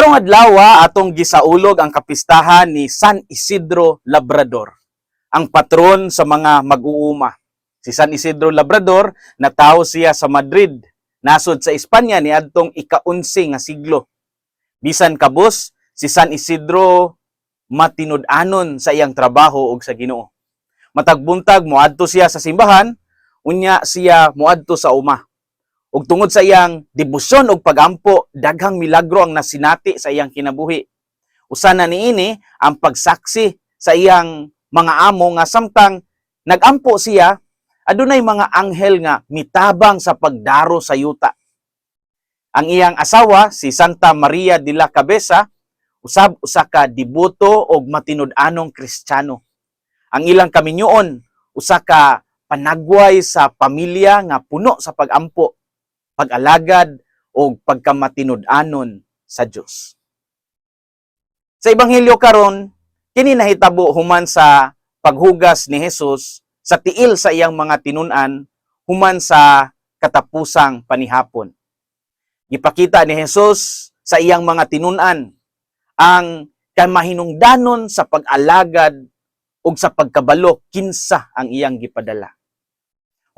Karong adlaw atong gisaulog ang kapistahan ni San Isidro Labrador, ang patron sa mga mag-uuma. Si San Isidro Labrador natawo siya sa Madrid, nasod sa Espanya ni adtong ika-11 nga siglo. Bisan kabus si San Isidro matinud-anon sa iyang trabaho ug sa Ginoo. Matag buntag moadto siya sa simbahan, unya siya moadto sa uma. Ug tungod sa iyang debosyon ug pagampo, daghang milagro ang nasinati sa iyang kinabuhi. Usa na niini ang pagsaksi sa iyang mga amo nga samtang nagampo siya, adunay mga anghel nga mitabang sa pagdaro sa yuta. Ang iyang asawa si Santa Maria de la Cabeza usab usa ka diboto og matinud-anong Kristiyano. Ang ilang kaminyoon usa ka panagway sa pamilya nga puno sa pagampo pag-alagad o pagkamatinud-anon sa Dios. Sa ebanghelyo karon, kini nahitabo human sa paghugas ni Hesus sa tiil sa iyang mga tinun-an human sa katapusang panihapon. Gipakita ni Hesus sa iyang mga tinun-an ang kamahinungdanon sa pag-alagad ug sa pagkabalo kinsa ang iyang gipadala.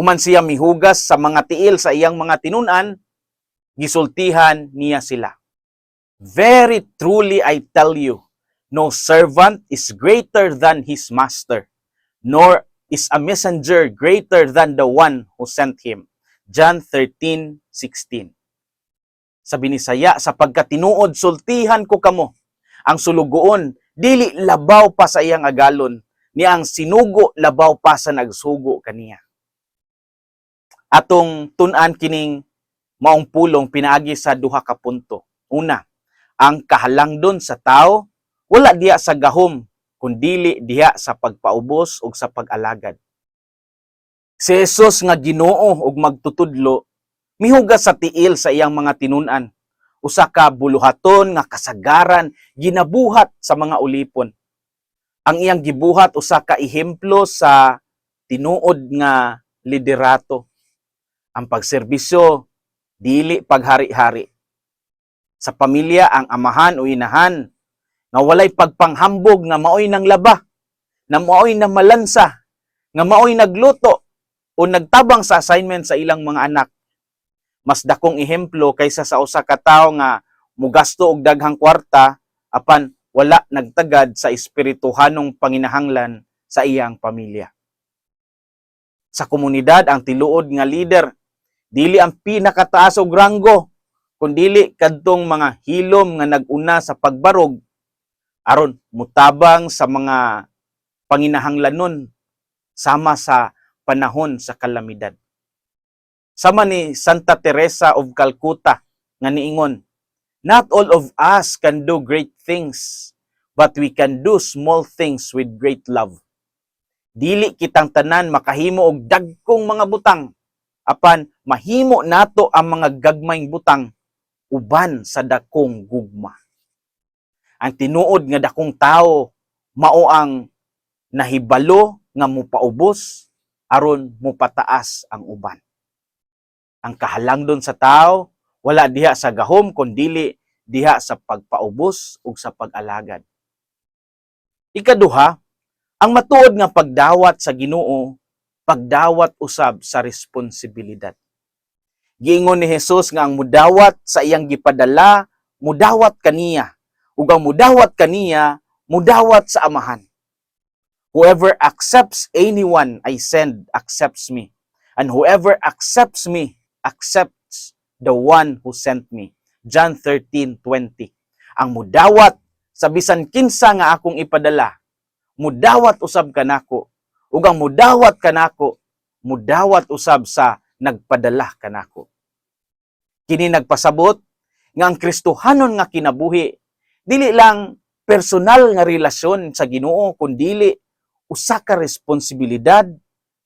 Human siya mihugas sa mga tiil sa iyang mga tinunan, gisultihan niya sila. Very truly I tell you, no servant is greater than his master, nor is a messenger greater than the one who sent him. John 13:16. Sabi ni Saya, sapagkat tinuod sultihan ko kamo, ang sulugoon dili labaw pa sa iyang agalon, ni ang sinugo labaw pa sa nagsugo kaniya atong tun-an kining maong pulong pinaagi sa duha ka punto. Una, ang kahalangdon sa tao wala diha sa gahom kundili diha sa pagpaubos ug sa pag-alagad. Si Jesus nga Ginoo ug magtutudlo mihugas sa tiil sa iyang mga tinun-an. Usa ka buluhaton nga kasagaran ginabuhat sa mga ulipon. Ang iyang gibuhat usa ka ehemplo sa tinuod nga liderato ang pagserbisyo dili paghari-hari. Sa pamilya ang amahan o inahan nga walay pagpanghambog nga maoy nang laba, na maoy na malansa, nga maoy nagluto o nagtabang sa assignment sa ilang mga anak. Mas dakong ehemplo kaysa sa usa ka tawo nga mugasto og daghang kwarta apan wala nagtagad sa espirituhanong panginahanglan sa iyang pamilya. Sa komunidad ang tiluod nga leader dili ang pinakataas og ranggo kundili kadtong mga hilom nga naguna sa pagbarog aron mutabang sa mga panginahanglanon sama sa panahon sa kalamidad. Sama ni Santa Teresa of Calcutta nga niingon, Not all of us can do great things, but we can do small things with great love. Dili kitang tanan makahimo og dagkong mga butang, apan mahimo nato ang mga gagmayng butang uban sa dakong gugma. Ang tinuod nga dakong tao mao ang nahibalo nga mupaubos aron mupataas ang uban. Ang kahalangdon sa tao wala diha sa gahom kundili diha sa pagpaubos ug sa pag-alagad. Ikaduha, ang matuod nga pagdawat sa Ginoo pagdawat usab sa responsibilidad. Giingon ni Jesus nga ang mudawat sa iyang gipadala, mudawat kaniya. Ug ang mudawat kaniya, mudawat sa amahan. Whoever accepts anyone I send accepts me. And whoever accepts me accepts the one who sent me. John 13:20. Ang mudawat sa bisan kinsa nga akong ipadala, mudawat usab kanako ug ang mudawat kanako mudawat usab sa nagpadala kanako. Kini nagpasabot nga ang Kristohanon nga kinabuhi dili lang personal nga relasyon sa Ginoo kundi usa ka responsibilidad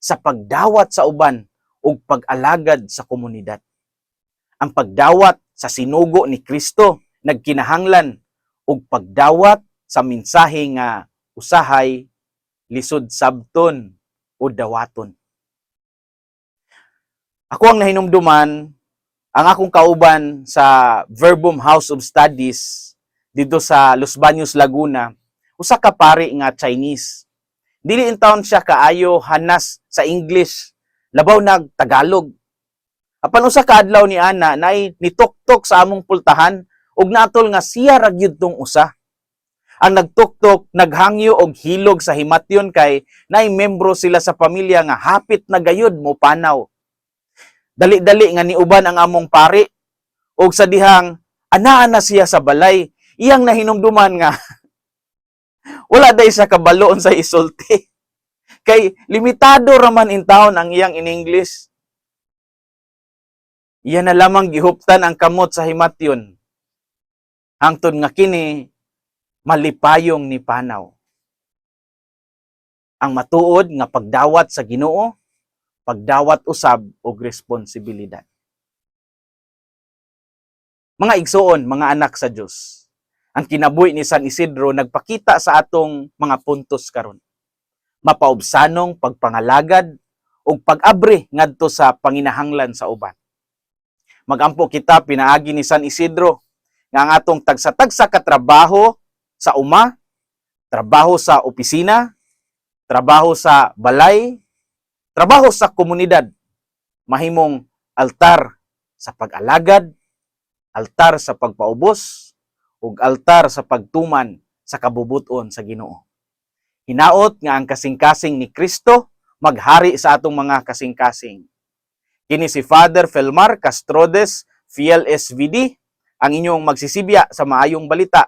sa pagdawat sa uban ug pag-alagad sa komunidad. Ang pagdawat sa sinugo ni Kristo nagkinahanglan ug pagdawat sa mensahe nga usahay lisod sabton o dawaton. Ako ang nahinumduman, ang akong kauban sa Verbum House of Studies dito sa Los Baños, Laguna, usa ka pari nga Chinese. Dili in town siya kaayo hanas sa English, labaw nag Tagalog. Apan usa ka adlaw ni ana nay nituktok sa among pultahan ug natol nga siya ra tong usa. Ang nagtuktok naghangyo og hilog sa himatyon kay nay membro sila sa pamilya nga hapit na gayud mo panaw. Dali-dali nga niuban ang among pari og sa dihang anaa na siya sa balay iyang nahinumduman nga wala day sa kabaloon sa isulti. Kay limitado raman in town ang iyang in English. Iyan na lamang gihuptan ang kamot sa himatyon. Hangtod nga kini malipayong ni panaw. Ang matuod nga pagdawat sa Ginoo, pagdawat usab og responsibilidad. Mga igsoon, mga anak sa Dios. Ang kinabuhi ni San Isidro nagpakita sa atong mga puntos karon. Mapaubsanong pagpangalagad ug pag-abri ngadto sa panginahanglan sa uban. Magampo kita pinaagi ni San Isidro nga ang atong tagsa-tagsa ka trabaho sa uma, trabaho sa opisina, trabaho sa balay, trabaho sa komunidad, mahimong altar sa pag-alagad, altar sa pagpaubos, ug altar sa pagtuman sa kabubuton sa Ginoo. Hinaot nga ang kasing-kasing ni Kristo maghari sa atong mga kasing-kasing. Kini si Father Felmar Castrodes, Fiel SVD, ang inyong magsisibya sa maayong balita.